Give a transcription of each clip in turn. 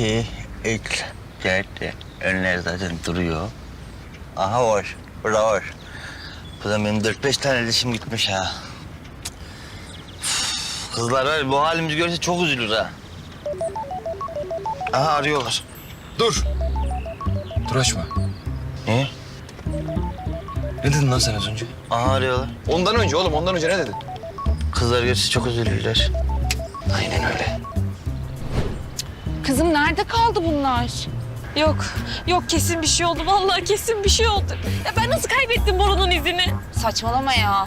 şeyi ek geldi. Önler zaten duruyor. Aha var. Burada var. Burada benim dört beş tane dişim gitmiş ha. Üf, Kızlar var ya, bu halimizi görse çok üzülür ha. Aha arıyorlar. Dur. Dur açma. Ne? Ne dedin lan sen az önce? Aha arıyorlar. Ondan önce oğlum ondan önce ne dedin? Kızlar görse çok üzülürler. Aynen öyle. Kızım nerede kaldı bunlar? Yok, yok kesin bir şey oldu. Vallahi kesin bir şey oldu. Ya ben nasıl kaybettim Bora'nın izini? Saçmalama ya.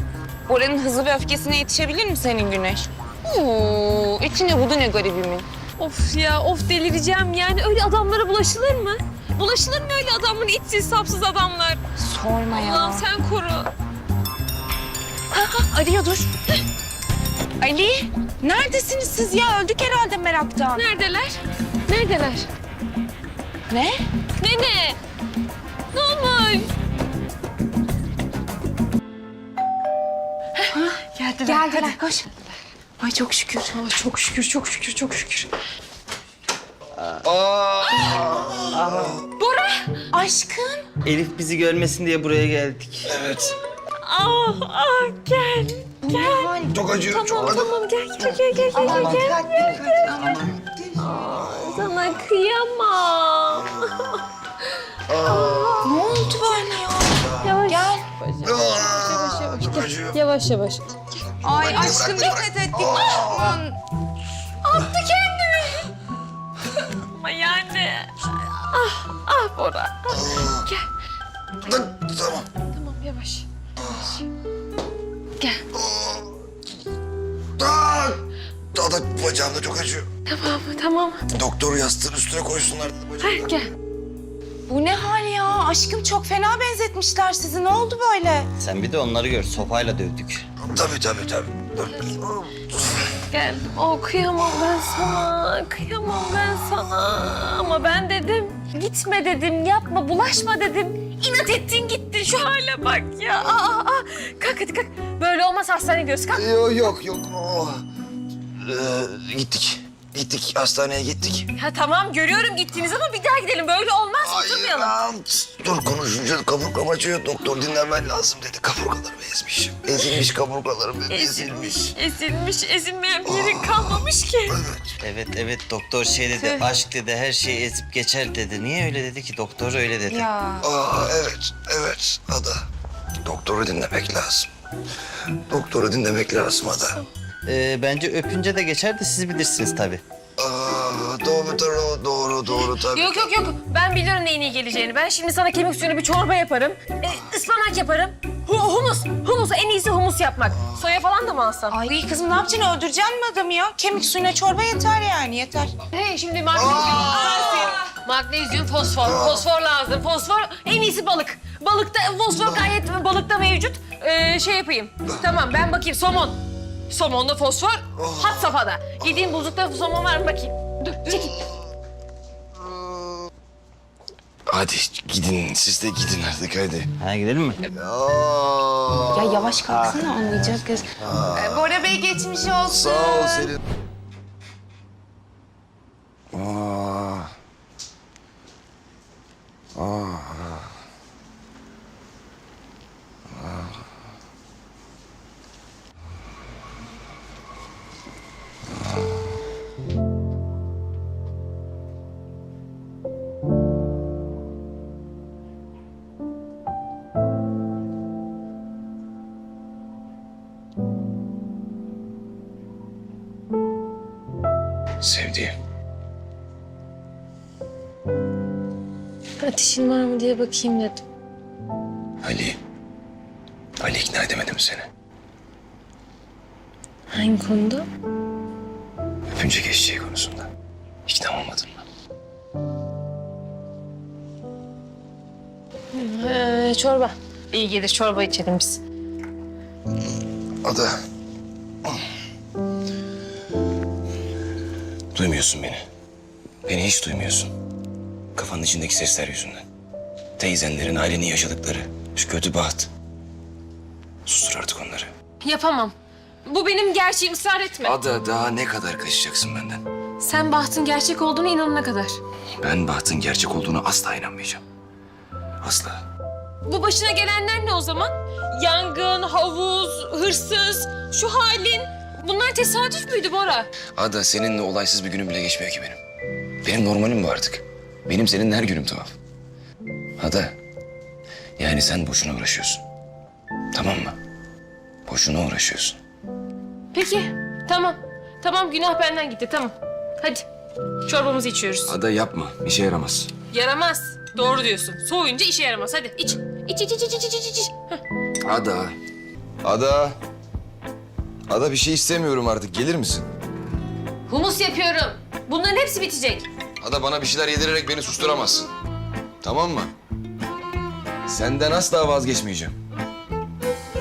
Bora'nın hızı ve öfkesine yetişebilir mi senin Güneş? Oo, içine budu ne garibimin. Of ya, of delireceğim. Yani öyle adamlara bulaşılır mı? Bulaşılır mı öyle adamın içsiz sapsız adamlar? Sorma ya. Allah'ım sen koru. Arıyor dur. Ali, neredesiniz siz ya? Öldük herhalde meraktan. Neredeler? Neredeler? Ne? Nene! Ne olmuş? Geldiler. Geldiler, koş. Ay çok şükür. Ay çok şükür, çok şükür, çok şükür. Bora! Aşkım. Elif bizi görmesin diye buraya geldik. Evet. Ah, ah gel. Gel. Çok acıyor. Tamam, tamam gel, gel, gel, gel, gel, gel. gel. Sana kıyamam. Ne oldu böyle ya? Yavaş. Gel. Yavaş, yavaş, gel. Yavaş, yavaş. Ay aşkım dikkat et. Aman. Attı kendini. Ama yani. Ah, ah Bora. Gel. Tamam. Tamam, yavaş. Gel. Daha da bacağım da çok acıyor. Tamam, tamam. Doktor yastığın üstüne koysunlar dedi bacağım. Hadi gel. Bu ne hal ya? Aşkım çok fena benzetmişler sizi. Ne oldu böyle? Sen bir de onları gör. Sopayla dövdük. Tabii tabii tabii. Dur. Gel. Oh, kıyamam ben sana. Kıyamam ben sana. Ama ben dedim. Gitme dedim. Yapma, bulaşma dedim. İnat ettin gittin. Şu hale bak ya. Aa, aa. Kalk hadi kalk. Böyle olmaz hastaneye gidiyoruz. Kalk. Yok yok yok. Oh. Ee, gittik. Gittik hastaneye gittik. Ha tamam görüyorum gittiğiniz ama bir daha gidelim. Böyle olmaz. Oturmayalım. Hayır, Dur konuşunca kaburgam acıyor. Doktor dinlenmen lazım dedi. Kaburgalarımı ezmiş. Ezilmiş kaburgalarım dedi. Ezilmiş. Ezilmiş, ezilmeyen bir yerin kalmamış ki. Evet evet doktor şey dedi. Aşk dedi her şeyi ezip geçer dedi. Niye öyle dedi ki? Doktor öyle dedi. Ya. Aa evet, evet Ada. Doktoru dinlemek lazım. Doktoru dinlemek lazım Ada. Ee, bence öpünce de geçer de siz bilirsiniz tabii. Aa, doğru, doğru, doğru, doğru tabii. Yok yok yok. Ben biliyorum neyin iyi geleceğini. Ben şimdi sana kemik suyunu bir çorba yaparım. E, ıspanak yaparım. Hu- humus. Humus. En iyisi humus yapmak. Soya falan da mı alsam? Ay kızım ne yapacaksın? Öldüreceksin mi adamı ya? Kemik suyuna çorba yeter yani yeter. Hey şimdi magnezyum, kalsiyum, magnezyum, fosfor. Fosfor lazım. Fosfor en iyisi balık. Balıkta fosfor gayet balıkta mevcut. Ee, şey yapayım. Tamam ben bakayım somon. Somonda fosfor hat safhada. Yediğim buzlukta somon var mı bakayım. Dur çekil. Hadi gidin, siz de gidin artık hadi. Ha gidelim mi? Ya yavaş kalksana anlayacak kız. Ee, Bora Bey geçmiş olsun. sağ ol Selin. Sevdiğim. Ateşin var mı diye bakayım dedim. Ali. Ali ikna edemedim seni. Hangi konuda? Öpünce geçeceği konusunda. İkna olmadın mı? Ee, çorba. İyi gelir çorba içelim biz. Ada. Duymuyorsun beni. Beni hiç duymuyorsun. Kafanın içindeki sesler yüzünden. Teyzenlerin, ailenin yaşadıkları. Şu kötü baht. Sustur artık onları. Yapamam. Bu benim gerçeğim ısrar etme. Ada daha ne kadar kaçacaksın benden? Sen bahtın gerçek olduğunu inanana kadar. Ben bahtın gerçek olduğunu asla inanmayacağım. Asla. Bu başına gelenler ne o zaman? Yangın, havuz, hırsız, şu halin. Bunlar tesadüf müydü Bora? Ada seninle olaysız bir günüm bile geçmiyor ki benim. Benim normalim bu artık. Benim seninle her günüm tuhaf. Ada. Yani sen boşuna uğraşıyorsun. Tamam mı? Boşuna uğraşıyorsun. Peki, tamam. Tamam, günah benden gitti, tamam. Hadi, çorbamızı içiyoruz. Ada yapma. işe yaramaz. Yaramaz. Doğru diyorsun. Soğuyunca işe yaramaz. Hadi iç. İç, iç, iç, iç, iç, iç, iç. Heh. Ada. Ada. Ada bir şey istemiyorum artık. Gelir misin? Humus yapıyorum. Bunların hepsi bitecek. Ada bana bir şeyler yedirerek beni susturamazsın. Tamam mı? Senden asla vazgeçmeyeceğim.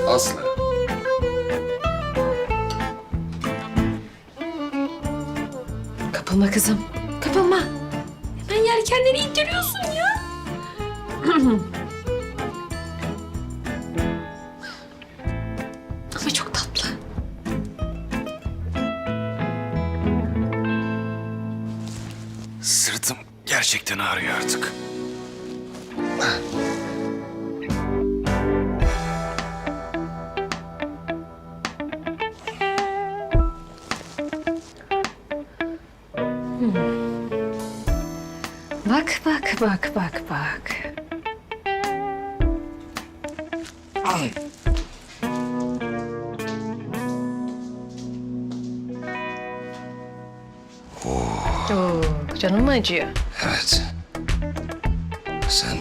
Asla. Kapılma kızım. Kapılma. Hemen yelkenleri indiriyorsun ya. gerçekten ağrıyor artık. Bak, bak, bak, bak, bak. Oo, canım mı acıyor? Evet. Sen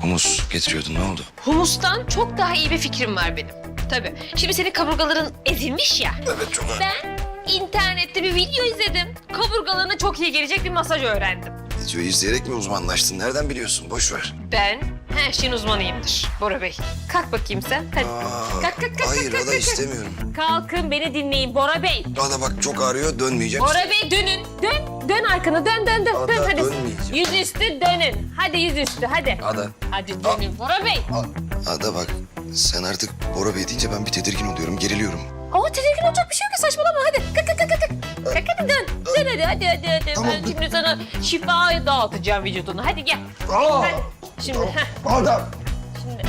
humus getiriyordun ne oldu? Humustan çok daha iyi bir fikrim var benim. Tabii. Şimdi senin kaburgaların ezilmiş ya. Evet çok Ben internette bir video izledim. Kaburgalarına çok iyi gelecek bir masaj öğrendim. Videoyu izleyerek mi uzmanlaştın? Nereden biliyorsun? Boş ver. Ben her şeyin uzmanıyımdır Bora Bey. Kalk bakayım sen. Hadi. kalk, kalk, kalk, hayır kalk, Ada kalk. istemiyorum. Kalkın beni dinleyin Bora Bey. Ada bak çok ağrıyor dönmeyeceğim. Bora Bey dönün. Dön. Dön arkana. Dön dön dön. Ada, dön hadi. dönmeyeceğim. Yüzüstü dönün. Hadi yüzüstü hadi. Ada. Hadi dönün Bora Bey. Ada bak sen artık Bora Bey deyince ben bir tedirgin oluyorum, geriliyorum. Ama tedirgin olacak bir şey yok ya saçmalama hadi. Kalk kalk kalk kalk. Kalk hadi dön. Dön hadi hadi hadi. hadi. Tamam, ben şimdi sana şifa dağıtacağım vücuduna. Hadi gel. Hadi. Şimdi. heh, Ada. Şimdi.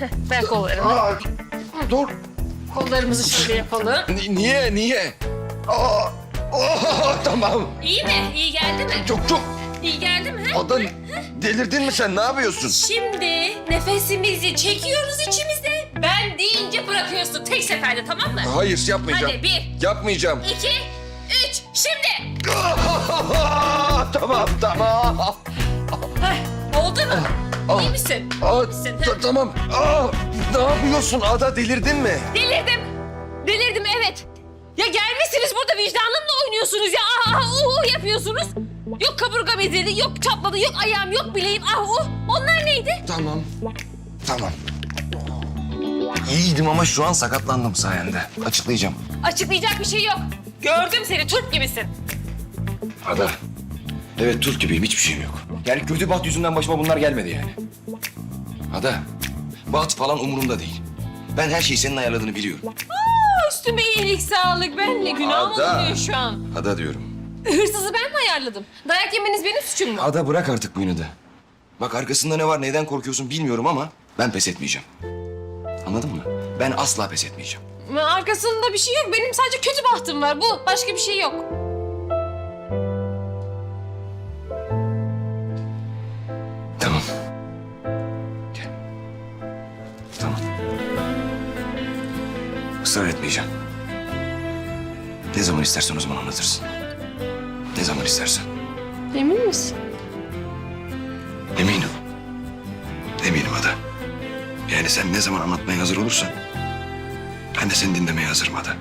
Heh, ver kollarımı. Dur. Kollarımızı şöyle yapalım. niye? Niye? Aa, aa, tamam. İyi mi? İyi geldi mi? Çok çok. İyi geldi mi? Ada delirdin mi sen? Ne yapıyorsun? Şimdi nefesimizi çekiyoruz içimize. Ben deyince bırakıyorsun tek seferde tamam mı? Hayır yapmayacağım. Hadi bir, Yapmayacağım. iki, üç. Şimdi. tamam tamam. Heh, oldu mu? İyi misin? Aa, misin? ta- tamam. Aa, ne yapıyorsun Ada delirdin mi? Delirdim. Ya gelmişsiniz burada vicdanımla oynuyorsunuz ya. Ah ah uh, uh yapıyorsunuz. Yok kaburgam ezildi, yok çatladı, yok ayağım, yok bileğim. Ah uh. Onlar neydi? Tamam. Tamam. İyiydim ama şu an sakatlandım sayende. Açıklayacağım. Açıklayacak bir şey yok. Gördüm seni, turp gibisin. Ada. Evet Türk gibiyim, hiçbir şeyim yok. Yani kötü baht yüzünden başıma bunlar gelmedi yani. Ada, baht falan umurumda değil. Ben her şeyi senin ayarladığını biliyorum. Üstüme iyilik, sağlık. Benle günah mı Ada. oluyor şu an? Ada diyorum. Hırsızı ben mi ayarladım? Dayak yemeniz benim suçum mu? Ada bırak artık bu inadı. Bak arkasında ne var, neden korkuyorsun bilmiyorum ama ben pes etmeyeceğim. Anladın mı? Ben asla pes etmeyeceğim. Arkasında bir şey yok. Benim sadece kötü bahtım var. Bu. Başka bir şey yok. Israr etmeyeceğim. Ne zaman istersen o zaman anlatırsın. Ne zaman istersen. Emin misin? Eminim. Eminim Ada. Yani sen ne zaman anlatmaya hazır olursan... ...ben de seni dinlemeye hazırım Ada.